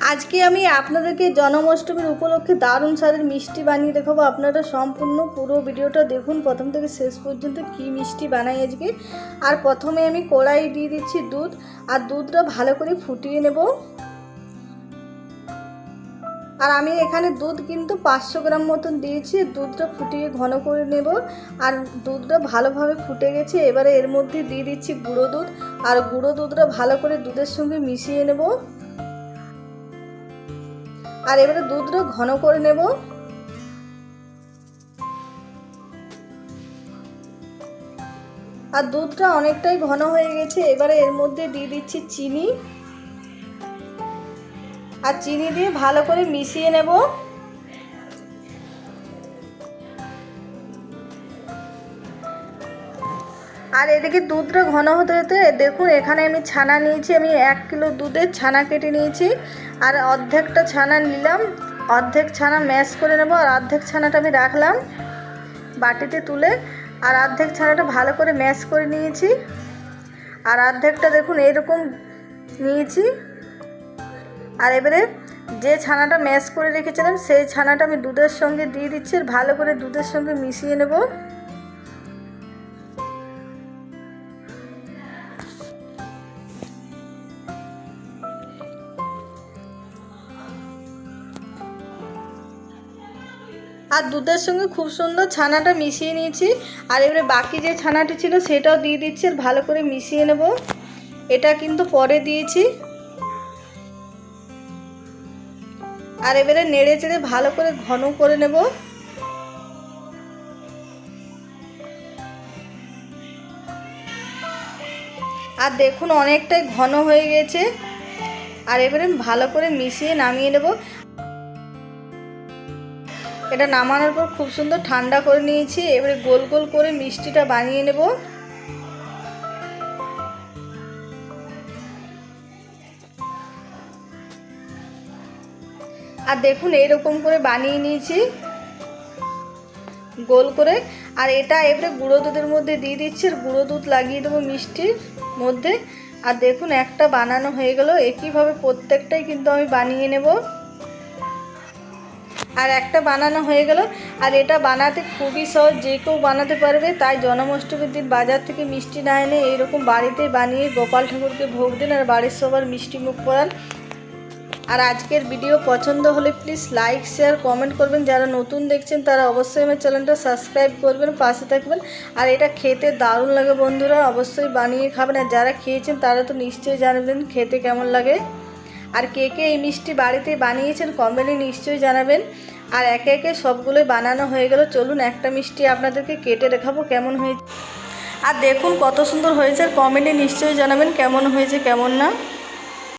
আজকে আমি আপনাদেরকে জন্মাষ্টমীর উপলক্ষে দারুণ স্বাদের মিষ্টি বানিয়ে দেখাবো। আপনারা সম্পূর্ণ পুরো ভিডিওটা দেখুন। প্রথম থেকে শেষ পর্যন্ত কি মিষ্টি বানাই আজকে। আর প্রথমে আমি কড়াই দিয়ে দিচ্ছি দুধ। আর দুধটা ভালো করে ফুটিয়ে নেব। আর আমি এখানে দুধ কিন্তু পাঁচশো গ্রাম মতন দিয়েছি। দুধটা ফুটিয়ে ঘন করে নেব। আর দুধটা ভালোভাবে ফুটে গেছে। এবারে এর মধ্যে দিয়ে দিচ্ছি গুঁড়ো দুধ। আর গুঁড়ো দুধটা ভালো করে দুধের সঙ্গে মিশিয়ে নেব। আর এবারে দুধটা ঘন করে নেব। আর দুধটা অনেকটাই ঘন হয়ে গেছে, এবারে এর মধ্যে দিয়ে দিচ্ছি চিনি। আর চিনি দিয়ে ভালো করে মিশিয়ে নেব। আর এদিকে দুধটা ঘন হতে হতে দেখুন, এখানে আমি ছানা নিয়েছি, আমি এক কিলো দুধের ছানা কেটে নিয়েছি। আর অর্ধেকটা ছানা নিলাম, অর্ধেক ছানা ম্যাশ করে নেব আর অর্ধেক ছানাটা আমি রাখলাম বাটিতে তুলে। আর অর্ধেক ছানাটা ভালো করে ম্যাশ করে নিয়েছি। আর অর্ধেকটা দেখুন, এরকম নিয়েছি। আর এবারে যে ছানাটা ম্যাশ করে রেখেছিলাম, সেই ছানাটা আমি দুধের সঙ্গে দিয়ে দিচ্ছি, আর ভালো করে দুধের সঙ্গে মিশিয়ে নেব। আর দুধের সঙ্গে খুব সুন্দর ছানাটা মিশিয়ে নিয়েছি। আর এবারে বাকি যে ছানাটি ছিল সেটাও দিয়ে দিচ্ছি আর ভালো করে মিশিয়ে নেব। এটা কিন্তু পরে দিয়েছি। আর এবারে নেড়ে চেড়ে ভালো করে ঘন করে নেব। আর দেখুন অনেকটাই ঘন হয়ে গেছে। আর এবারে ভালো করে মিশিয়ে নামিয়ে নেব। এটা নামানোর পর খুব সুন্দর ঠান্ডা করে নিয়েছি, এবারে গোল গোল করে মিষ্টিটা বানিয়ে নেব। আর দেখুন এইরকম করে বানিয়ে নিয়েছি, গোল করে। আর এটা এবারে গুঁড়ো দুধের মধ্যে দিয়ে দিচ্ছি, আর গুঁড়ো দুধ লাগিয়ে দেবো মিষ্টির মধ্যে। আর দেখুন, একটা বানানো হয়ে গেল, একইভাবে প্রত্যেকটাই কিন্তু আমি বানিয়ে নেব। আর একটা বানানো হয়ে গেল। আর এটা বানাতে খুবই সহজ, যে কেউ বানাতে পারবে। তাই জন্মাষ্টমীর দিন বাজার থেকে মিষ্টি না এনে এইরকম বাড়িতে বানিয়ে গোপাল ঠাকুরকে ভোগ দিন আর বাড়ির সবার মিষ্টি মুখ পড়ান আর আজকের ভিডিও পছন্দ হলে প্লিজ লাইক শেয়ার কমেন্ট করবেন। যারা নতুন দেখছেন তারা অবশ্যই আমার চ্যানেলটা সাবস্ক্রাইব করবেন, পাশে থাকবেন। আর এটা খেতে দারুণ লাগে বন্ধুরা, অবশ্যই বানিয়ে খাবেন। আর যারা খেয়েছেন তারা তো নিশ্চয়ই জানবেন খেতে কেমন লাগে। আর কে কে এই মিষ্টি বাড়িতে বানিয়েছেন কমেন্টে নিশ্চয়ই জানাবেন। আর একে একে সবগুলোই বানানো হয়ে গেল। চলুন একটা মিষ্টি আপনাদেরকে কেটে দেখাবো কেমন হয়েছে। আর দেখুন কত সুন্দর হয়েছে। আর কমেন্টে নিশ্চয়ই জানাবেন কেমন হয়েছে, কেমন না।